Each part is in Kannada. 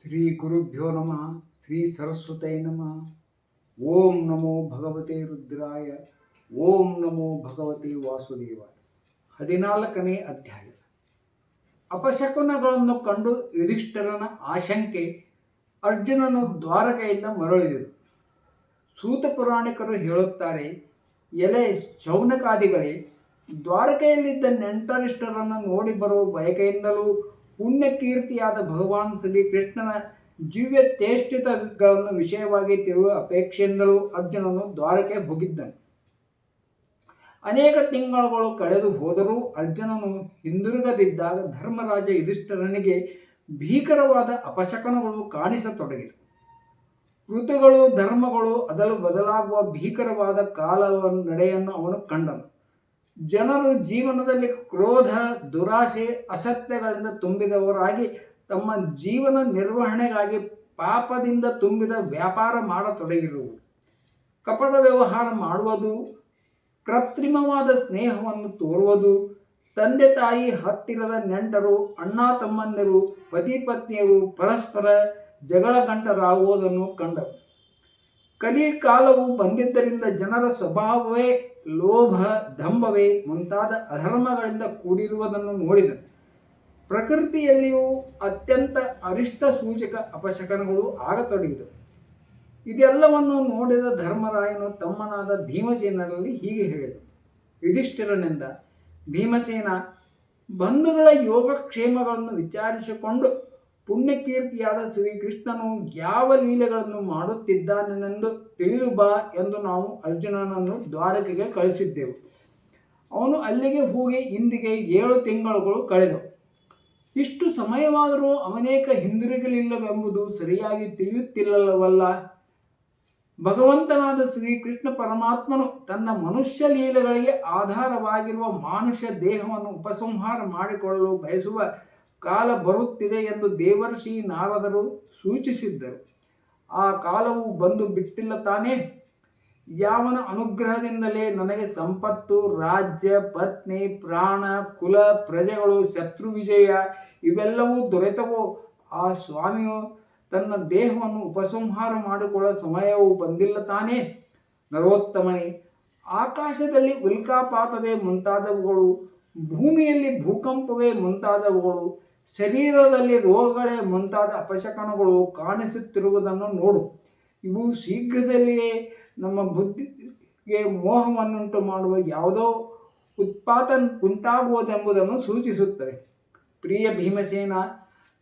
ಶ್ರೀ ಗುರುಭ್ಯೋ ನಮಃ, ಶ್ರೀ ಸರಸ್ವತೈ ನಮಃ. ಓಂ ನಮೋ ಭಗವತೆ ರುದ್ರಾಯ, ಓಂ ನಮೋ ಭಗವತೆ ವಾಸುದೇವಾಯ. ಹದಿನಾಲ್ಕನೇ ಅಧ್ಯಾಯ. ಅಪಶಕುನಗಳನ್ನು ಕಂಡು ಯುಧಿಷ್ಠರನ ಆಶಂಕೆ ಅರ್ಜುನನು ದ್ವಾರಕೆಯಿಂದ ಮರಳಿದರು ಸೂತ ಪುರಾಣಿಕರು ಹೇಳುತ್ತಾರೆ, ಎಲೆ ಚೌನಕಾದಿಗಳೇ ದ್ವಾರಕೆಯಲ್ಲಿದ್ದ ನೆಂಟರಿಷ್ಟರನ್ನು ನೋಡಿ ಬರುವ ಬಯಕೆಯಿಂದಲೂ ಪುಣ್ಯಕೀರ್ತಿಯಾದ ಭಗವಾನ್ ಶ್ರೀಕೃಷ್ಣನ ದಿವ್ಯ ಚೇಷ್ಟಿತಗಳನ್ನು ವಿಷಯವಾಗಿ ತಿಳಿಯುವ ಅಪೇಕ್ಷೆಯಿಂದಲೂ ಅರ್ಜುನನು ದ್ವಾರಕೆ ಹೋಗಿದ್ದನು. ಅನೇಕ ತಿಂಗಳುಗಳು ಕಳೆದು ಹೋದರೂ ಅರ್ಜುನನು ಹಿಂದಿರುಗದಿದ್ದಾಗ ಧರ್ಮರಾಜ ಯುಧಿಷ್ಠರನಿಗೆ ಭೀಕರವಾದ ಅಪಶಕನಗಳು ಕಾಣಿಸತೊಡಗಿದವು. ಋತುಗಳು ಧರ್ಮಗಳು ಅದಲು ಬದಲಾಗುವ ಭೀಕರವಾದ ಕಾಲವ ನಡೆಯನ್ನು ಅವನು ಕಂಡನು. ಜನರು ಜೀವನದಲ್ಲಿ ಕ್ರೋಧ, ದುರಾಸೆ, ಅಸತ್ಯಗಳಿಂದ ತುಂಬಿದವರಾಗಿ ತಮ್ಮ ಜೀವನ ನಿರ್ವಹಣೆಗಾಗಿ ಪಾಪದಿಂದ ತುಂಬಿದ ವ್ಯಾಪಾರ ಮಾಡತೊಡಗಿರುವುದು ಕಪಟ ವ್ಯವಹಾರ ಮಾಡುವುದು, ಕೃತ್ರಿಮವಾದ ಸ್ನೇಹವನ್ನು ತೋರುವುದು, ತಂದೆ ತಾಯಿ ಹತ್ತಿರದ ನೆಂಟರು, ಅಣ್ಣ ತಮ್ಮಂದಿರು, ಪತಿ ಪತ್ನಿಯರು ಪರಸ್ಪರ ಜಗಳ ಗಂಟರಾಗುವುದನ್ನು ಕಂಡರು. ಕಲಿಕಾಲವು ಬಂದಿದ್ದರಿಂದ ಜನರ ಸ್ವಭಾವವೇ ಲೋಭ ದಂಭವೇ ಮುಂತಾದ ಅಧರ್ಮಗಳಿಂದ ಕೂಡಿರುವುದನ್ನು ನೋಡಿದ ಪ್ರಕೃತಿಯಲ್ಲಿಯೂ ಅತ್ಯಂತ ಅರಿಷ್ಟ ಸೂಚಕ ಅಪಶಕನಗಳು ಆಗತೊಡಗಿದವು. ಇದೆಲ್ಲವನ್ನು ನೋಡಿದ ಧರ್ಮರಾಯನು ತಮ್ಮನಾದ ಭೀಮಸೇನರಲ್ಲಿ ಹೀಗೆ ಹೇಳಿದರು ಯುಧಿಷ್ಠಿರನಿಂದ ಭೀಮಸೇನ ಬಂಧುಗಳ ಯೋಗಕ್ಷೇಮಗಳನ್ನು ವಿಚಾರಿಸಿಕೊಂಡು ಪುಣ್ಯಕೀರ್ತಿಯಾದ ಶ್ರೀಕೃಷ್ಣನು ಯಾವ ಲೀಲೆಗಳನ್ನು ಮಾಡುತ್ತಿದ್ದಾನೆಂದು ತಿಳಿದು ಬಾ ಎಂದು ನಾವು ಅರ್ಜುನನನ್ನು ದ್ವಾರಕೆಗೆ ಕಳಿಸಿದ್ದೆವು. ಅವನು ಅಲ್ಲಿಗೆ ಹೋಗಿ ಇಂದಿಗೆ ಏಳು ತಿಂಗಳುಗಳು ಕಳೆದವು. ಇಷ್ಟು ಸಮಯವಾದರೂ ಅವನೇಕ ಹಿಂದಿರುಗಲಿಲ್ಲವೆಂಬುದು ಸರಿಯಾಗಿ ತಿಳಿಯುತ್ತಿಲ್ಲವಲ್ಲ. ಭಗವಂತನಾದ ಶ್ರೀಕೃಷ್ಣ ಪರಮಾತ್ಮನು ತನ್ನ ಮನುಷ್ಯ ಲೀಲೆಗಳಿಗೆ ಆಧಾರವಾಗಿರುವ ಮಾನುಷ ದೇಹವನ್ನು ಉಪಸಂಹಾರ ಮಾಡಿಕೊಳ್ಳಲು ಬಯಸುವ ಕಾಲ ಬರುತ್ತಿದೆ ಎಂದು ದೇವರ್ಷಿ ನಾರದರು ಸೂಚಿಸಿದ್ದರು. ಆ ಕಾಲವು ಬಂದು ಬಿಟ್ಟಿಲ್ಲ ತಾನೇ? ಯಾವನ ಅನುಗ್ರಹದಿಂದಲೇ ನನಗೆ ಸಂಪತ್ತು, ರಾಜ್ಯ, ಪತ್ನಿ, ಪ್ರಾಣ, ಕುಲ, ಪ್ರಜೆಗಳು, ಶತ್ರು ವಿಜಯ ಇವೆಲ್ಲವೂ ದೊರೆತವೋ? ಆ ಸ್ವಾಮಿಯು ತನ್ನ ದೇಹವನ್ನು ಉಪಸಂಹಾರ ಮಾಡಿಕೊಳ್ಳೋ ಸಮಯವೂ ಬಂದಿಲ್ಲ ತಾನೇ? ನರೋತ್ತಮನೇ, ಆಕಾಶದಲ್ಲಿ ಉಲ್ಕಾಪಾತವೇ ಮುಂತಾದವುಗಳು ಭೂಮಿಯಲ್ಲಿ ಭೂಕಂಪವೇ ಮುಂತಾದವುಗಳು, ಶರೀರದಲ್ಲಿ ರೋಗಗಳೇ ಮುಂತಾದ ಅಪಶಕನಗಳು ಕಾಣಿಸುತ್ತಿರುವುದನ್ನು ನೋಡು. ಇವು ಶೀಘ್ರದಲ್ಲಿಯೇ ನಮ್ಮ ಬುದ್ಧಿಗೆ ಮೋಹವನ್ನುಂಟು ಮಾಡುವ ಯಾವುದೋ ಉತ್ಪಾತ ಉಂಟಾಗುವುದೆಂಬುದನ್ನು ಸೂಚಿಸುತ್ತವೆ ಪ್ರಿಯ ಭೀಮಸೇನ,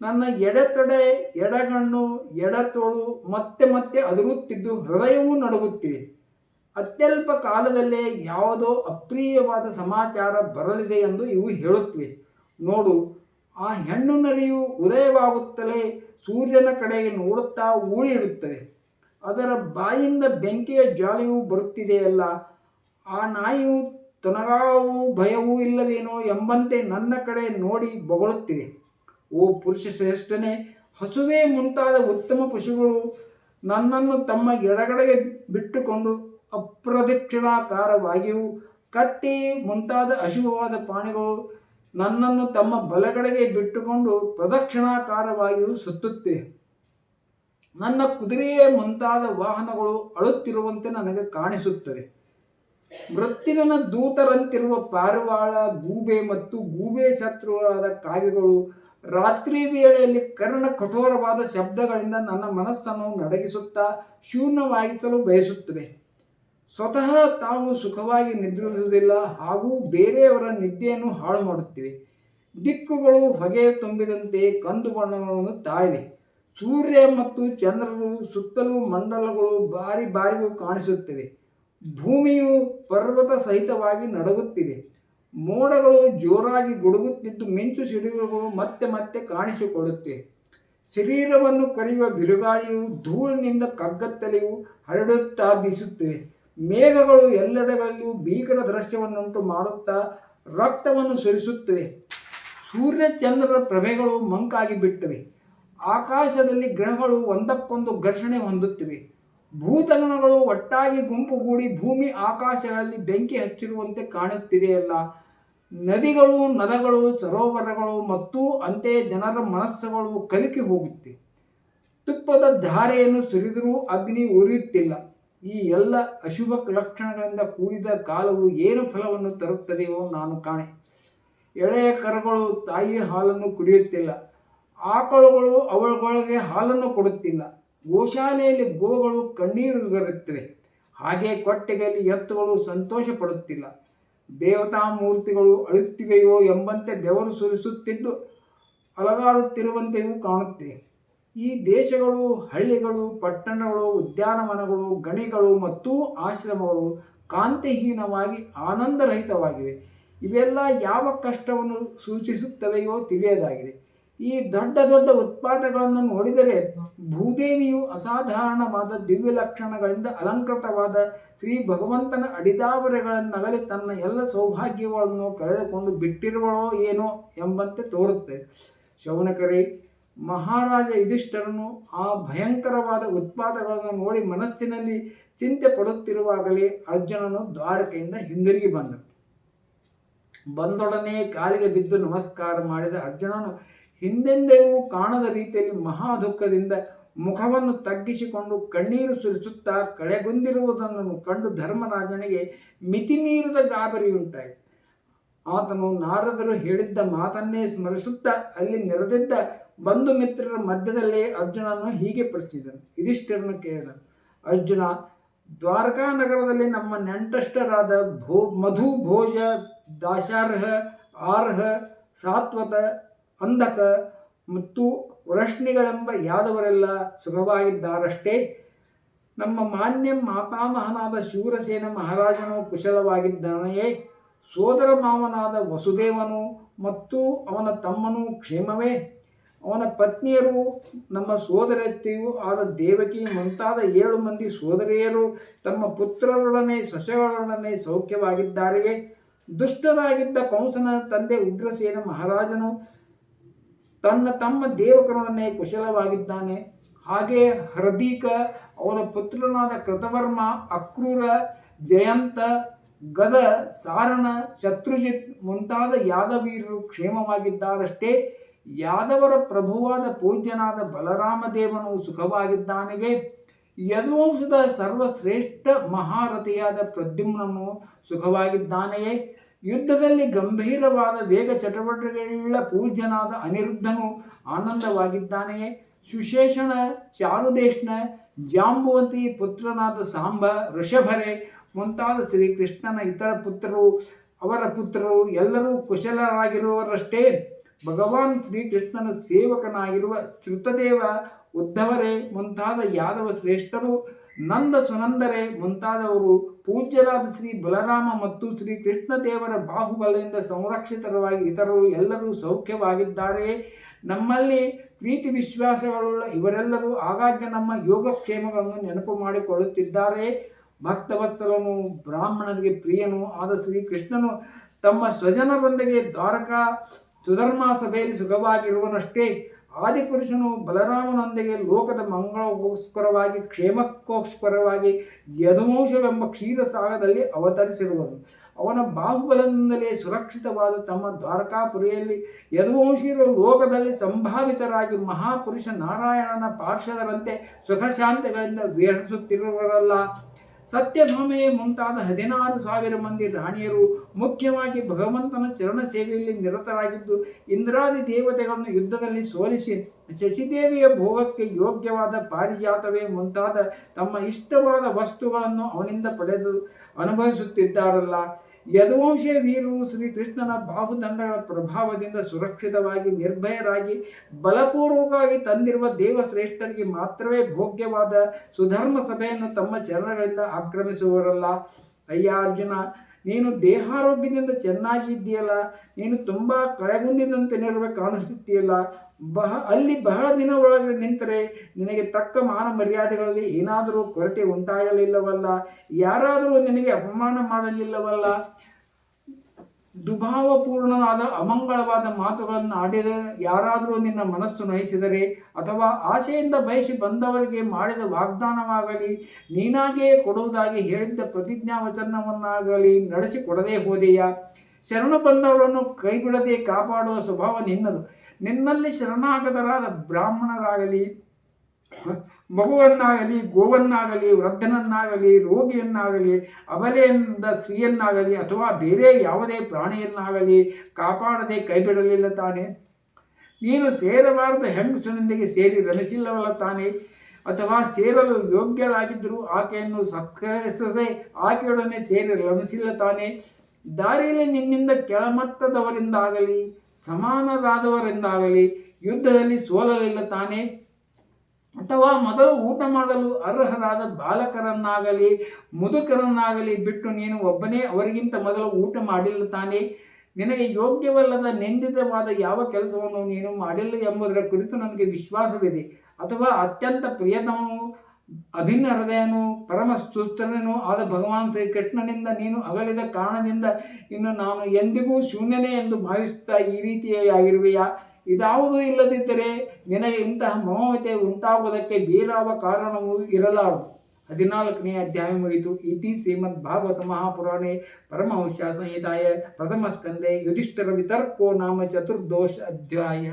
ನನ್ನ ಎಡತೊಡೆ ಎಡಗಣ್ಣು ಎಡತೋಳು ಮತ್ತೆ ಮತ್ತೆ ಅದರುತ್ತಿದ್ದು ಹೃದಯವೂ ನಡುಗುತ್ತಿದೆ. ಅತ್ಯಲ್ಪ ಕಾಲದಲ್ಲೇ ಯಾವುದೋ ಅಪ್ರಿಯವಾದ ಸಮಾಚಾರ ಬರಲಿದೆ ಎಂದು ಇವು ಹೇಳುತ್ತವೆ. ನೋಡು, ಆ ಹೆಣ್ಣು ನರಿಯು ಉದಯವಾಗುತ್ತಲೇ ಸೂರ್ಯನ ಕಡೆಗೆ ನೋಡುತ್ತಾ ಊಳಿರುತ್ತದೆ ಅದರ ಬಾಯಿಂದ ಬೆಂಕಿಯ ಜ್ವಾಲೆಯೂ ಬರುತ್ತಿದೆಯಲ್ಲ ಆ ನಾಯಿಯು ತನಗಾವೂ ಭಯವೂ ಇಲ್ಲವೇನೋ ಎಂಬಂತೆ ನನ್ನ ಕಡೆ ನೋಡಿ ಬೊಗಳುತ್ತಿದೆ. ಓ ಪುರುಷ ಶ್ರೇಷ್ಠನೇ, ಹಸುವೆ ಮುಂತಾದ ಉತ್ತಮ ಪಶುಗಳು ನನ್ನನ್ನು ತಮ್ಮ ಎಡಗಡೆಗೆ ಬಿಟ್ಟುಕೊಂಡು ಅಪ್ರದಕ್ಷಿಣಾಕಾರವಾಗಿಯೂ ಕತ್ತಿ ಮುಂತಾದ ಅಶುಭವಾದ ಪ್ರಾಣಿಗಳು ನನ್ನನ್ನು ತಮ್ಮ ಬಲಗಡೆಗೆ ಬಿಟ್ಟುಕೊಂಡು ಪ್ರದಕ್ಷಿಣಾಕಾರವಾಗಿಯೂ ಸುತ್ತುತ್ತಿವೆ ನನ್ನ ಕುದುರೆಯೇ ಮುಂತಾದ ವಾಹನಗಳು ಅಳುತ್ತಿರುವಂತೆ ನನಗೆ ಕಾಣಿಸುತ್ತದೆ. ಮೃತ್ಯುವಿನ ದೂತರಂತಿರುವ ಪಾರಿವಾಳ, ಗೂಬೆ ಮತ್ತು ಗೂಬೆ ಶತ್ರುಗಳಾದ ಕಾಗೆಗಳು ರಾತ್ರಿ ವೇಳೆಯಲ್ಲಿ ಕರ್ಣ ಕಠೋರವಾದ ಶಬ್ದಗಳಿಂದ ನನ್ನ ಮನಸ್ಸನ್ನು ನಡಗಿಸುತ್ತಾ ಶೂನ್ಯವಾಗಿಸಲು ಬಯಸುತ್ತವೆ. ಸ್ವತಃ ತಾವು ಸುಖವಾಗಿ ನಿದ್ರಿಸುವುದಿಲ್ಲ ಹಾಗೂ ಬೇರೆಯವರ ನಿದ್ದೆಯನ್ನು ಹಾಳು ಮಾಡುತ್ತಿವೆ. ದಿಕ್ಕುಗಳು ಹೊಗೆ ತುಂಬಿದಂತೆ ಕಂದು ಬಣ್ಣಗಳನ್ನು ತಾಳಿವೆ. ಸೂರ್ಯ ಮತ್ತು ಚಂದ್ರರು ಸುತ್ತಲೂ ಮಂಡಲಗಳು ಬಾರಿ ಬಾರಿಗೂ ಕಾಣಿಸುತ್ತಿವೆ. ಭೂಮಿಯು ಪರ್ವತ ಸಹಿತವಾಗಿ ನಡಗುತ್ತಿದೆ. ಮೋಡಗಳು ಜೋರಾಗಿ ಗುಡುಗುತ್ತಿದ್ದು ಮಿಂಚು ಸಿಡಿಲುಗಳು ಮತ್ತೆ ಮತ್ತೆ ಕಾಣಿಸಿಕೊಳ್ಳುತ್ತಿವೆ. ಶರೀರವನ್ನು ಕರೆಯುವ ಬಿರುಗಾಳಿಯು ಧೂಳಿನಿಂದ ಕಗ್ಗತ್ತಲೆಯು ಹರಡುತ್ತಾ ಬೀಸುತ್ತಿವೆ. ಮೇಘಗಳು ಎಲ್ಲೆಡೆಗಳಲ್ಲಿಯೂ ಭೀಕರ ದೃಶ್ಯವನ್ನುಂಟು ಮಾಡುತ್ತಾ ರಕ್ತವನ್ನು ಸುರಿಸುತ್ತವೆ. ಸೂರ್ಯ ಚಂದ್ರರ ಪ್ರಭೆಗಳು ಮಂಕಾಗಿ ಬಿಟ್ಟಿವೆ ಆಕಾಶದಲ್ಲಿ ಗ್ರಹಗಳು ಒಂದಕ್ಕೊಂದು ಘರ್ಷಣೆ ಹೊಂದುತ್ತಿವೆ. ಭೂತಗಣಗಳು ಒಟ್ಟಾಗಿ ಗುಂಪುಗೂಡಿ ಭೂಮಿ ಆಕಾಶಗಳಲ್ಲಿ ಬೆಂಕಿ ಹಚ್ಚಿರುವಂತೆ ಕಾಣುತ್ತಿದೆಯಲ್ಲ ನದಿಗಳು, ನದಗಳು, ಸರೋವರಗಳು ಮತ್ತು ಅಂತೆಯೇ ಜನರ ಮನಸ್ಸುಗಳು ಕಲಕಿ ಹೋಗುತ್ತೆ ತುಪ್ಪದ ಧಾರೆಯನ್ನು ಸುರಿದರೂ ಅಗ್ನಿ ಉರಿಯುತ್ತಿಲ್ಲ. ಈ ಎಲ್ಲ ಅಶುಭ ಲಕ್ಷಣಗಳಿಂದ ಕೂಡಿದ ಕಾಲವು ಏನು ಫಲವನ್ನು ತರುತ್ತದೆಯೋ ನಾನು ಕಾಣೆ. ಎಳೆಯ ಕರುಗಳು ತಾಯಿಯ ಹಾಲನ್ನು ಕುಡಿಯುತ್ತಿಲ್ಲ. ಆಕಳುಗಳು ಅವಳಗೊಳಗೆ ಹಾಲನ್ನು ಕೊಡುತ್ತಿಲ್ಲ. ಗೋಶಾಲೆಯಲ್ಲಿ ಗೋಗಳು ಕಣ್ಣೀರುಗರುತ್ತವೆ ಹಾಗೆ ಕೊಟ್ಟಿಗೆಯಲ್ಲಿ ಎತ್ತುಗಳು ಸಂತೋಷ ಪಡುತ್ತಿಲ್ಲ ದೇವತಾ ಮೂರ್ತಿಗಳು ಅಳುತ್ತಿವೆಯೋ ಎಂಬಂತೆ ಬೆವರು ಸುರಿಸುತ್ತಿದ್ದು, ಅಲಗಾಡುತ್ತಿರುವಂತೆಯೂ ಕಾಣುತ್ತಿವೆ ಈ ದೇಶಗಳು, ಹಳ್ಳಿಗಳು, ಪಟ್ಟಣಗಳು, ಉದ್ಯಾನವನಗಳು, ಗಣಿಗಳು ಮತ್ತು ಆಶ್ರಮಗಳು ಕಾಂತಿಹೀನವಾಗಿ ಆನಂದರಹಿತವಾಗಿವೆ. ಇವೆಲ್ಲ ಯಾವ ಕಷ್ಟವನ್ನು ಸೂಚಿಸುತ್ತವೆಯೋ ತಿಳಿಯದಾಗಿದೆ. ಈ ದೊಡ್ಡ ದೊಡ್ಡ ಉತ್ಪಾದಗಳನ್ನು ನೋಡಿದರೆ ಭೂದೇವಿಯು ಅಸಾಧಾರಣವಾದ ದಿವ್ಯ ಲಕ್ಷಣಗಳಿಂದ ಅಲಂಕೃತವಾದ ಶ್ರೀ ಭಗವಂತನ ಅಡಿದಾವರೆಗಳನ್ನಗಲಿ ತನ್ನ ಎಲ್ಲ ಸೌಭಾಗ್ಯಗಳನ್ನು ಕಳೆದುಕೊಂಡು ಬಿಟ್ಟಿರುವಳೋ ಏನೋ ಎಂಬಂತೆ ತೋರುತ್ತೆ ಶೌನಕರೇ ಮಹಾರಾಜ ಯುಧಿಷ್ಠರನು ಆ ಭಯಂಕರವಾದ ಉತ್ಪಾದಗಳನ್ನು ನೋಡಿ ಮನಸ್ಸಿನಲ್ಲಿ ಚಿಂತೆ ಪಡುತ್ತಿರುವಾಗಲೇ ಅರ್ಜುನನು ದ್ವಾರಕೆಯಿಂದ ಹಿಂದಿರುಗಿ ಬಂದನು. ಬಂದೊಡನೆ ಕಾಲಿಗೆ ಬಿದ್ದು ನಮಸ್ಕಾರ ಮಾಡಿದ ಅರ್ಜುನನು ಹಿಂದೆಂದೆಯೂ ಕಾಣದ ರೀತಿಯಲ್ಲಿ ಮಹಾ ದುಃಖದಿಂದ ಮುಖವನ್ನು ತಗ್ಗಿಸಿಕೊಂಡು ಕಣ್ಣೀರು ಸುರಿಸುತ್ತಾ ಕಳೆಗುಂದಿರುವುದನ್ನು ಕಂಡು ಧರ್ಮರಾಜನಿಗೆ ಮಿತಿಮೀರಿದ ಗಾಬರಿಯುಂಟಾಯಿತು ಆತನು ನಾರದರು ಹೇಳಿದ್ದ ಮಾತನ್ನೇ ಸ್ಮರಿಸುತ್ತಾ ಅಲ್ಲಿ ನೆರೆದಿದ್ದ ಬಂಧು ಮಿತ್ರರ ಮಧ್ಯದಲ್ಲೇ ಅರ್ಜುನನು ಹೀಗೆ ಪ್ರಶ್ನಿಸಿದನು. ಯುಧಿಷ್ಠಿರನ್ನು ಕೇಳಿದನು ಅರ್ಜುನ, ದ್ವಾರಕಾ ನಗರದಲ್ಲಿ ನಮ್ಮ ನೆಂಟಷ್ಟರಾದ ಭೋ, ಮಧು, ಭೋಜ, ದಾಶಾರ್ಹ, ಆರ್ಹ, ಸಾತ್ವತ, ಅಂಧಕ ಮತ್ತು ವೃಷ್ಣಿಗಳೆಂಬ ಯಾದವರೆಲ್ಲ ಸುಖವಾಗಿದ್ದಾರಷ್ಟೇ ನಮ್ಮ ಮಾನ್ಯ ಮಾತಾಮಹನಾದ ಶೂರಸೇನ ಮಹಾರಾಜನು ಕುಶಲವಾಗಿದ್ದಾನೆಯೇ? ಸೋದರ ಮಾವನಾದ ವಸುದೇವನು ಮತ್ತು ಅವನ ತಮ್ಮನೂ ಕ್ಷೇಮವೇ? ಅವನ ಪತ್ನಿಯರು, ನಮ್ಮ ಸೋದರತ್ತೆಯು ಆದ ದೇವಕಿ ಮುಂತಾದ ಏಳು ಮಂದಿ ಸೋದರಿಯರು ತಮ್ಮ ಪುತ್ರರೊಡನೆ ಸಸ್ಯಗಳೊಡನೆ ಸೌಖ್ಯವಾಗಿದ್ದಾರೆಯೇ? ದುಷ್ಟರಾಗಿದ್ದ ಕಂಸನ ತಂದೆ ಉಗ್ರಸೇನ ಮಹಾರಾಜನು ತನ್ನ ತಮ್ಮ ದೇವಕರೊಡನೆ ಕುಶಲವಾಗಿದ್ದಾನೆ. ಹಾಗೆ ಹೃದೀಕ ಅವನ ಪುತ್ರನಾದ ಕೃತವರ್ಮ, ಅಕ್ರೂರ, ಜಯಂತ, ಗದ, ಸಾರಣ, ಶತ್ರುಜಿತ್ ಮುಂತಾದ ಯಾದವೀರರು ಕ್ಷೇಮವಾಗಿದ್ದಾರಷ್ಟೇ. ಯಾದವರ ಪ್ರಭುವಾದ ಪೂಜ್ಯನಾದ ಬಲರಾಮದೇವನು ಸುಖವಾಗಿದ್ದಾನೆಗೆ. ಯದುವಂಶದ ಸರ್ವಶ್ರೇಷ್ಠ ಮಹಾರಥಿಯಾದ ಪ್ರದ್ಯುಮ್ನನು ಸುಖವಾಗಿದ್ದಾನೆಯೇ. ಯುದ್ಧದಲ್ಲಿ ಗಂಭೀರವಾದ ವೇಗ ಚಟುವಟಿಕೆಗಳ ಪೂಜ್ಯನಾದ ಅನಿರುದ್ಧನು ಆನಂದವಾಗಿದ್ದಾನೆಯೇ. ಸುಶೇಷಣ ಚಾರುದೇಶ್ನ ಜಾಂಬುವಂತಿ ಪುತ್ರನಾದ ಸಾಂಬ ಋಷಭರೆ ಮುಂತಾದ ಶ್ರೀಕೃಷ್ಣನ ಇತರ ಪುತ್ರರು, ಅವರ ಪುತ್ರರು ಎಲ್ಲರೂ ಕುಶಲರಾಗಿರುವರಷ್ಟೇ ಭಗವಾನ್ ಶ್ರೀಕೃಷ್ಣನ ಸೇವಕನಾಗಿರುವ ಶ್ರುತದೇವ ಉದ್ಧವರೇ ಮುಂತಾದ ಯಾದವ ಶ್ರೇಷ್ಠರು ನಂದ ಸುನಂದರೆ ಮುಂತಾದವರು ಪೂಜ್ಯರಾದ ಶ್ರೀ ಬಲರಾಮ ಮತ್ತು ಶ್ರೀ ಕೃಷ್ಣ ದೇವರ ಬಾಹುಬಲದಿಂದ ಸಂರಕ್ಷಿತರವಾಗಿ ಇತರರು ಎಲ್ಲರೂ ಸೌಖ್ಯವಾಗಿದ್ದಾರೆ. ನಮ್ಮಲ್ಲಿ ಪ್ರೀತಿ ವಿಶ್ವಾಸಗಳುಳ್ಳ ಇವರೆಲ್ಲರೂ ಆಗಾಗ್ಗೆ ನಮ್ಮ ಯೋಗಕ್ಷೇಮಗಳನ್ನು ನೆನಪು ಮಾಡಿಕೊಳ್ಳುತ್ತಿದ್ದಾರೆ. ಭಕ್ತವತ್ಸಲನು, ಬ್ರಾಹ್ಮಣರಿಗೆ ಪ್ರಿಯನು ಆದ ಶ್ರೀಕೃಷ್ಣನು ತಮ್ಮ ಸ್ವಜನರೊಂದಿಗೆ ದ್ವಾರಕಾ ಸುಧರ್ಮ ಸಭೆಯಲ್ಲಿ ಸುಖವಾಗಿರುವನಷ್ಟೇ ಆದಿಪುರುಷನು ಬಲರಾಮನೊಂದಿಗೆ ಲೋಕದ ಮಂಗಳಗೋಸ್ಕರವಾಗಿ ಕ್ಷೇಮಕ್ಕೋಸ್ಕರವಾಗಿ ಯದುವಂಶವೆಂಬ ಕ್ಷೀರಸಾಗದಲ್ಲಿ ಅವತರಿಸಿರುವನು. ಅವನ ಬಾಹುಬಲದಿಂದಲೇ ಸುರಕ್ಷಿತವಾದ ತಮ್ಮ ದ್ವಾರಕಾಪುರಿಯಲ್ಲಿ ಯದುವಂಶೀಯರು ಲೋಕದಲ್ಲಿ ಸಂಭಾವಿತರಾಗಿ ಮಹಾಪುರುಷ ನಾರಾಯಣನ ಪಾರ್ಶ್ವದರಂತೆ ಸುಖಶಾಂತಿಗಳಿಂದ ವಿಹರಿಸುತ್ತಿರುವರಲ್ಲ. ಸತ್ಯಭಾಮೆಯೇ ಮುಂತಾದ ಹದಿನಾರು ಸಾವಿರ ಮಂದಿ ರಾಣಿಯರು ಮುಖ್ಯವಾಗಿ ಭಗವಂತನ ಚರಣ ಸೇವೆಯಲ್ಲಿ ನಿರತರಾಗಿದ್ದು ಇಂದ್ರಾದಿ ದೇವತೆಗಳನ್ನು ಯುದ್ಧದಲ್ಲಿ ಸೋಲಿಸಿ ಶಶಿದೇವಿಯ ಭೋಗಕ್ಕೆ ಯೋಗ್ಯವಾದ ಪಾರಿಜಾತವೇ ಮುಂತಾದ ತಮ್ಮ ಇಷ್ಟವಾದ ವಸ್ತುಗಳನ್ನು ಅವನಿಂದ ಪಡೆದು ಅನುಭವಿಸುತ್ತಿದ್ದಾರಲ್ಲ. ಯದುವಂಶೀಯ ವೀರರು ಶ್ರೀಕೃಷ್ಣನ ಬಾಹುದಂಡಗಳ ಪ್ರಭಾವದಿಂದ ಸುರಕ್ಷಿತವಾಗಿ ನಿರ್ಭಯರಾಗಿ ಬಲಪೂರ್ವಕವಾಗಿ ತಂದಿರುವ ದೇವಶ್ರೇಷ್ಠರಿಗೆ ಮಾತ್ರವೇ ಭೋಗ್ಯವಾದ ಸುಧರ್ಮ ಸಭೆಯನ್ನು ತಮ್ಮ ಚರಣಗಳಿಂದ ಆಕ್ರಮಿಸುವರಲ್ಲ ಅಯ್ಯ ಅರ್ಜುನ, ನೀನು ದೇಹಾರೋಗ್ಯದಿಂದ ಚೆನ್ನಾಗಿ ಇದೆಯಲ್ಲ ನೀನು ತುಂಬ ಕಳೆಗುಂದಿದಂತೆ ಕಾಣಿಸುತ್ತೀಯಲ್ಲ. ಬಹ, ಅಲ್ಲಿ ಬಹಳ ದಿನ ಒಳಗೆ ನಿಂತರೆ ನಿನಗೆ ತಕ್ಕ ಮಾನ ಮರ್ಯಾದೆಗಳಲ್ಲಿ ಏನಾದರೂ ಕೊರತೆ ಉಂಟಾಗಲಿಲ್ಲವಲ್ಲ? ಯಾರಾದರೂ ನಿನಗೆ ಅಪಮಾನ ಮಾಡಲಿಲ್ಲವಲ್ಲ? ದುಭಾವಪೂರ್ಣವಾದ, ಅಮಂಗಳವಾದ ಮಾತುಗಳನ್ನು ಆಡಿದ ಯಾರಾದರೂ ನಿನ್ನ ಮನಸ್ಸು ನಯಿಸಿದರೆ ಅಥವಾ ಆಸೆಯಿಂದ ಬಯಸಿ ಬಂದವರಿಗೆ ಮಾಡಿದ ವಾಗ್ದಾನವಾಗಲಿ ನೀನಾಗೇ ಕೊಡುವುದಾಗಿ ಹೇಳಿದ್ದ ಪ್ರತಿಜ್ಞಾ ವಚನವನ್ನಾಗಲಿ ನಡೆಸಿಕೊಡದೇ ಹೋದೆಯಾ? ಶರಣು ಬಂದವರನ್ನು ಕೈಬಿಡದೆ ಕಾಪಾಡುವ ಸ್ವಭಾವ ನಿನ್ನದು. ನಿನ್ನಲ್ಲಿ ಶರಣಾಗತರಾದ ಬ್ರಾಹ್ಮಣರಾಗಲಿ, ಮಗುವನ್ನಾಗಲಿ, ಗೋವನ್ನಾಗಲಿ, ವೃದ್ಧನನ್ನಾಗಲಿ, ರೋಗಿಯನ್ನಾಗಲಿ, ಅಬಲೆಯಿಂದ ಸ್ತ್ರೀಯನ್ನಾಗಲಿ ಅಥವಾ ಬೇರೆ ಯಾವುದೇ ಪ್ರಾಣಿಯನ್ನಾಗಲಿ ಕಾಪಾಡದೆ ಕೈಬಿಡಲಿಲ್ಲ ತಾನೆ. ನೀನು ಸೇರಬಾರದ ಹೆಂಗಸನೊಂದಿಗೆ ಸೇರಿ ರಮಿಸಿಲ್ಲವಲ್ಲ ತಾನೆ. ಅಥವಾ ಸೇರಲು ಯೋಗ್ಯರಾಗಿದ್ದರೂ ಆಕೆಯನ್ನು ಸತ್ಕರಿಸದೆ ಆಕೆಯೊಡನೆ ಸೇರಿ ರಮಿಸಿಲ್ಲ ತಾನೆ. ದಾರಿಯಲ್ಲಿ ನಿನ್ನಿಂದ ಕೆಳಮಟ್ಟದವರಿಂದಾಗಲಿ ಸಮಾನರಾದವರಿಂದಾಗಲಿ, ಯುದ್ಧದಲ್ಲಿ ಸೋಲಲಿಲ್ಲ ತಾನೆ. ಅಥವಾ ಮೊದಲು ಊಟ ಮಾಡಲು ಅರ್ಹರಾದ ಬಾಲಕರನ್ನಾಗಲಿ, ಮುದುಕರನ್ನಾಗಲಿ ಬಿಟ್ಟು ನೀನು ಒಬ್ಬನೇ, ಅವರಿಗಿಂತ ಮೊದಲು ಊಟ ಮಾಡಿಲ್ಲ ತಾನೆ. ನಿನಗೆ ಯೋಗ್ಯವಲ್ಲದ ನಿಂದಿತವಾದ ಯಾವ ಕೆಲಸವನ್ನು ನೀನು ಮಾಡಿಲ್ಲ ಎಂಬುದರ ಕುರಿತು ನನಗೆ ವಿಶ್ವಾಸವಿದೆ. ಅಥವಾ ಅತ್ಯಂತ ಪ್ರಿಯತಮನು ಅಭಿನ್ನ ಹೃದಯನು ಪರಮ ಸುಸ್ತರನು ಆದ ಭಗವಾನ್ ಶ್ರೀ ಕೃಷ್ಣನಿಂದ ನೀನು ಅಗಲಿದ ಕಾರಣದಿಂದ ಇನ್ನು ನಾನು ಎಂದಿಗೂ ಶೂನ್ಯನೇ ಎಂದು ಭಾವಿಸುತ್ತಾ ಈ ರೀತಿಯಾಗಿರುವೆಯಾ ಇದಾವುದೂ ಇಲ್ಲದಿದ್ದರೆ ನಿನಗೆ ಇಂತಹ ಮಮತೆ ಉಂಟಾಗುವುದಕ್ಕೆ ಬೇರಾವ ಕಾರಣವೂ ಇರಲಾರದು ಹದಿನಾಲ್ಕನೇ ಅಧ್ಯಾಯ ಮುಗಿತು ಇತಿ ಶ್ರೀಮದ್ ಭಾಗವತ ಮಹಾಪುರಾಣೆ ಪರಮಹಂಸ ಸಂಹಿತಾಯ ಪ್ರಥಮ ಸ್ಕಂದೆ ಯುಧಿಷ್ಠರ ವಿತರ್ಕೋ ನಾಮ ಚತುರ್ದೋಷ ಅಧ್ಯಾಯ.